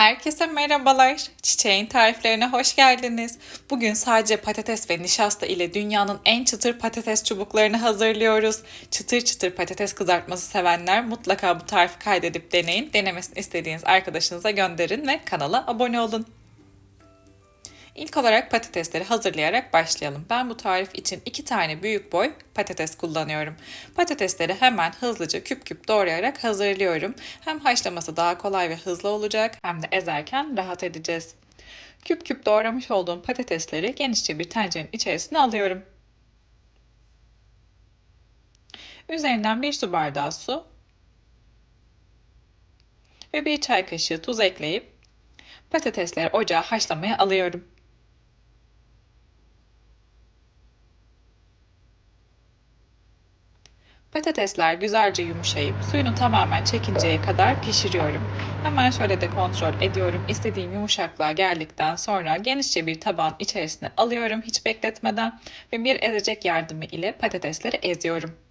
Herkese merhabalar. Çiçeğin tariflerine hoş geldiniz. Bugün sadece patates ve nişasta ile dünyanın en çıtır patates çubuklarını hazırlıyoruz. Çıtır çıtır patates kızartması sevenler mutlaka bu tarifi kaydedip deneyin. Denemesini istediğiniz arkadaşınıza gönderin ve kanala abone olun. İlk olarak patatesleri hazırlayarak başlayalım. Ben bu tarif için iki tane büyük boy patates kullanıyorum. Patatesleri hemen hızlıca küp küp doğrayarak hazırlıyorum. Hem haşlaması daha kolay ve hızlı olacak hem de ezerken rahat edeceğiz. Küp küp doğramış olduğum patatesleri genişçe bir tencerenin içerisine alıyorum. Üzerinden bir su bardağı su ve bir çay kaşığı tuz ekleyip patatesleri ocağa haşlamaya alıyorum. Patatesler güzelce yumuşayıp suyunu tamamen çekinceye kadar pişiriyorum. Hemen şöyle de kontrol ediyorum. İstediğim yumuşaklığa geldikten sonra genişçe bir tabağın içerisine alıyorum hiç bekletmeden ve bir ezecek yardımı ile patatesleri eziyorum.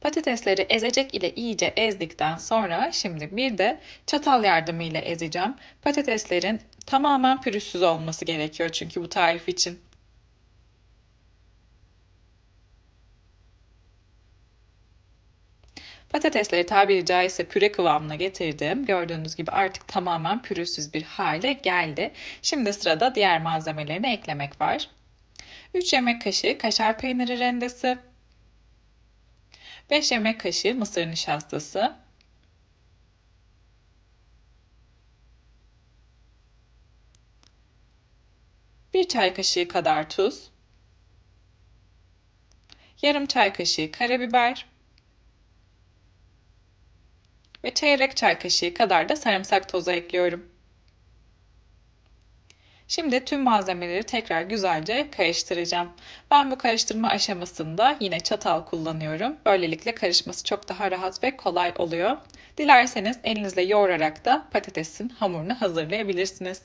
Patatesleri ezecek ile iyice ezdikten sonra şimdi bir de çatal yardımıyla ezeceğim. Patateslerin tamamen pürüzsüz olması gerekiyor çünkü bu tarif için. Patatesleri tabiri caizse püre kıvamına getirdim. Gördüğünüz gibi artık tamamen pürüzsüz bir hale geldi. Şimdi sırada diğer malzemelerini eklemek var. 3 yemek kaşığı kaşar peyniri rendesi, 5 yemek kaşığı mısır nişastası, bir çay kaşığı kadar tuz, yarım çay kaşığı karabiber. Ve çeyrek çay kaşığı kadar da sarımsak tozu ekliyorum. Şimdi tüm malzemeleri tekrar güzelce karıştıracağım. Ben bu karıştırma aşamasında yine çatal kullanıyorum. Böylelikle karışması çok daha rahat ve kolay oluyor. Dilerseniz elinizle yoğurarak da patatesin hamurunu hazırlayabilirsiniz.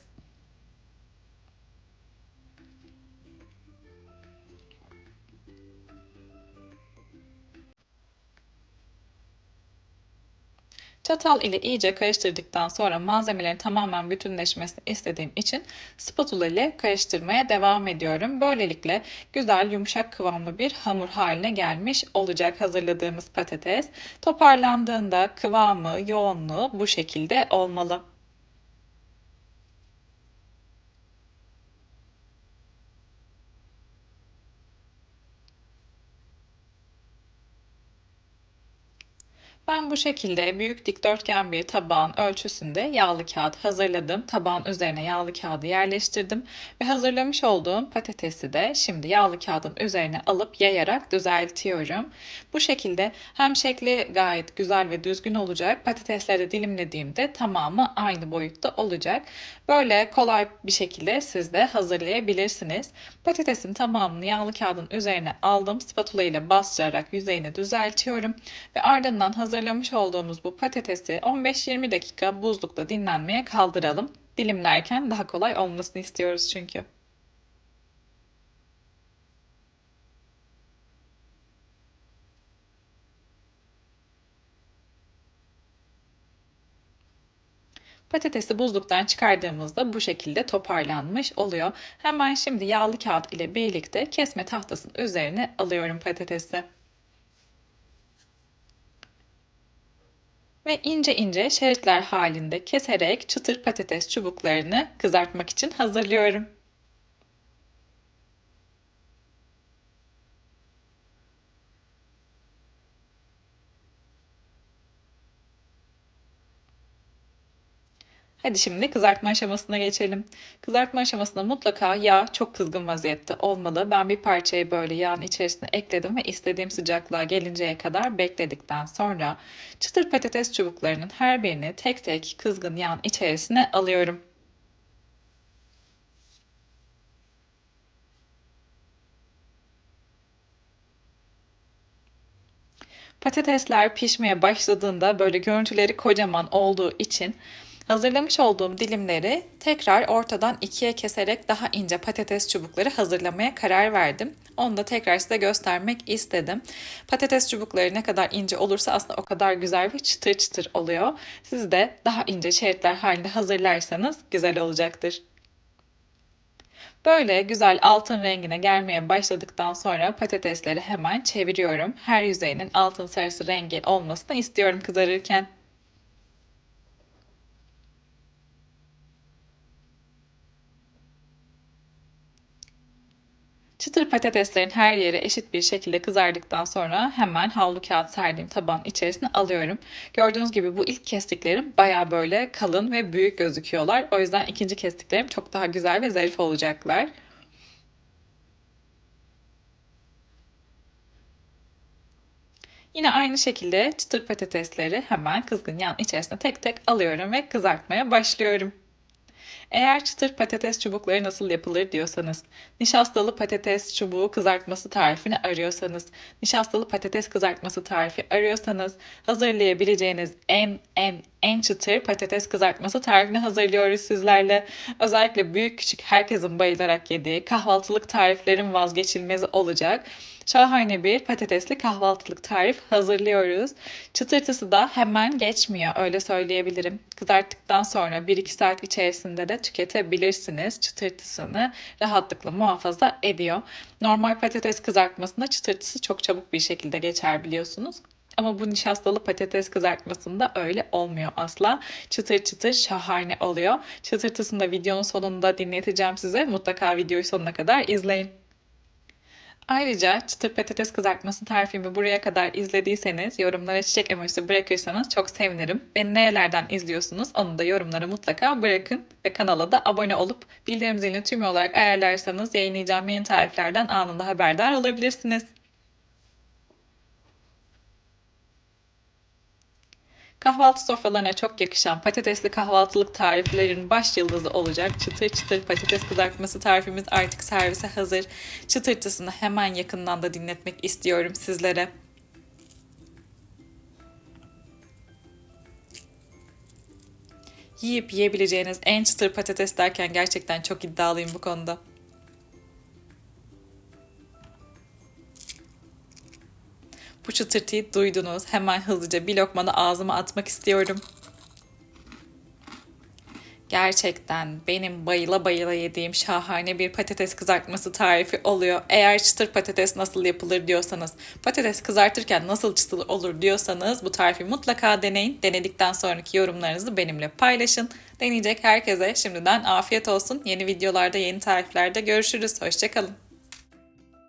Çatal ile iyice karıştırdıktan sonra malzemelerin tamamen bütünleşmesini istediğim için spatula ile karıştırmaya devam ediyorum. Böylelikle güzel yumuşak kıvamlı bir hamur haline gelmiş olacak hazırladığımız patates. Toparlandığında kıvamı, yoğunluğu bu şekilde olmalı. Ben bu şekilde büyük dikdörtgen bir tabağın ölçüsünde yağlı kağıt hazırladım. Tabağın üzerine yağlı kağıdı yerleştirdim ve hazırlamış olduğum patatesi de şimdi yağlı kağıdın üzerine alıp yayarak düzeltiyorum. Bu şekilde hem şekli gayet güzel ve düzgün olacak. Patatesleri dilimlediğimde tamamı aynı boyutta olacak. Böyle kolay bir şekilde siz de hazırlayabilirsiniz. Patatesin tamamını yağlı kağıdın üzerine aldım. Spatula ile bastırarak yüzeyini düzeltiyorum ve ardından hazır hazırlamış olduğumuz bu patatesi 15-20 dakika buzlukta dinlenmeye kaldıralım. Dilimlerken daha kolay olmasını istiyoruz çünkü. Patatesi buzluktan çıkardığımızda bu şekilde toparlanmış oluyor. Hemen şimdi yağlı kağıt ile birlikte kesme tahtasının üzerine alıyorum patatesi. Ve ince ince şeritler halinde keserek çıtır patates çubuklarını kızartmak için hazırlıyorum. Hadi şimdi kızartma aşamasına geçelim. Kızartma aşamasında mutlaka yağ çok kızgın vaziyette olmalı. Ben bir parçayı böyle yağın içerisine ekledim ve istediğim sıcaklığa gelinceye kadar bekledikten sonra çıtır patates çubuklarının her birini tek tek kızgın yağın içerisine alıyorum. Patatesler pişmeye başladığında böyle görüntüleri kocaman olduğu için Hazırlamış olduğum dilimleri tekrar ortadan ikiye keserek daha ince patates çubukları hazırlamaya karar verdim. Onu da tekrar size göstermek istedim. Patates çubukları ne kadar ince olursa aslında o kadar güzel ve çıtır çıtır oluyor. Siz de daha ince şeritler halinde hazırlarsanız güzel olacaktır. Böyle güzel altın rengine gelmeye başladıktan sonra patatesleri hemen çeviriyorum. Her yüzeyinin altın sarısı rengi olmasını istiyorum kızarırken. Çıtır patateslerin her yeri eşit bir şekilde kızardıktan sonra hemen havlu kağıt serdiğim tabağın içerisine alıyorum. Gördüğünüz gibi bu ilk kestiklerim baya böyle kalın ve büyük gözüküyorlar. O yüzden ikinci kestiklerim çok daha güzel ve zarif olacaklar. Yine aynı şekilde çıtır patatesleri hemen kızgın yağın içerisine tek tek alıyorum ve kızartmaya başlıyorum. Eğer çıtır patates çubukları nasıl yapılır diyorsanız, nişastalı patates çubuğu kızartması tarifini arıyorsanız, nişastalı patates kızartması tarifi arıyorsanız hazırlayabileceğiniz en en en çıtır patates kızartması tarifini hazırlıyoruz sizlerle. Özellikle büyük küçük herkesin bayılarak yediği kahvaltılık tariflerin vazgeçilmezi olacak. Şahane bir patatesli kahvaltılık tarif hazırlıyoruz. Çıtırtısı da hemen geçmiyor öyle söyleyebilirim. Kızarttıktan sonra 1-2 saat içerisinde de tüketebilirsiniz. Çıtırtısını rahatlıkla muhafaza ediyor. Normal patates kızartmasında çıtırtısı çok çabuk bir şekilde geçer biliyorsunuz. Ama bu nişastalı patates kızartmasında öyle olmuyor asla. Çıtır çıtır şahane oluyor. Çıtırtısını da videonun sonunda dinleteceğim size. Mutlaka videoyu sonuna kadar izleyin. Ayrıca çıtır patates kızartması tarifimi buraya kadar izlediyseniz yorumlara çiçek emojisi bırakırsanız çok sevinirim. Beni nerelerden izliyorsunuz onu da yorumlara mutlaka bırakın ve kanala da abone olup bildirim zilini tüm olarak ayarlarsanız yayınlayacağım yeni tariflerden anında haberdar olabilirsiniz. Kahvaltı sofralarına çok yakışan patatesli kahvaltılık tariflerin baş yıldızı olacak çıtır çıtır patates kızartması tarifimiz artık servise hazır. Çıtırtısını hemen yakından da dinletmek istiyorum sizlere. Yiyip yiyebileceğiniz en çıtır patates derken gerçekten çok iddialıyım bu konuda. Bu çıtırtıyı duydunuz. Hemen hızlıca bir lokmanı ağzıma atmak istiyorum. Gerçekten benim bayıla bayıla yediğim şahane bir patates kızartması tarifi oluyor. Eğer çıtır patates nasıl yapılır diyorsanız, patates kızartırken nasıl çıtır olur diyorsanız bu tarifi mutlaka deneyin. Denedikten sonraki yorumlarınızı benimle paylaşın. Deneyecek herkese şimdiden afiyet olsun. Yeni videolarda, yeni tariflerde görüşürüz. Hoşçakalın.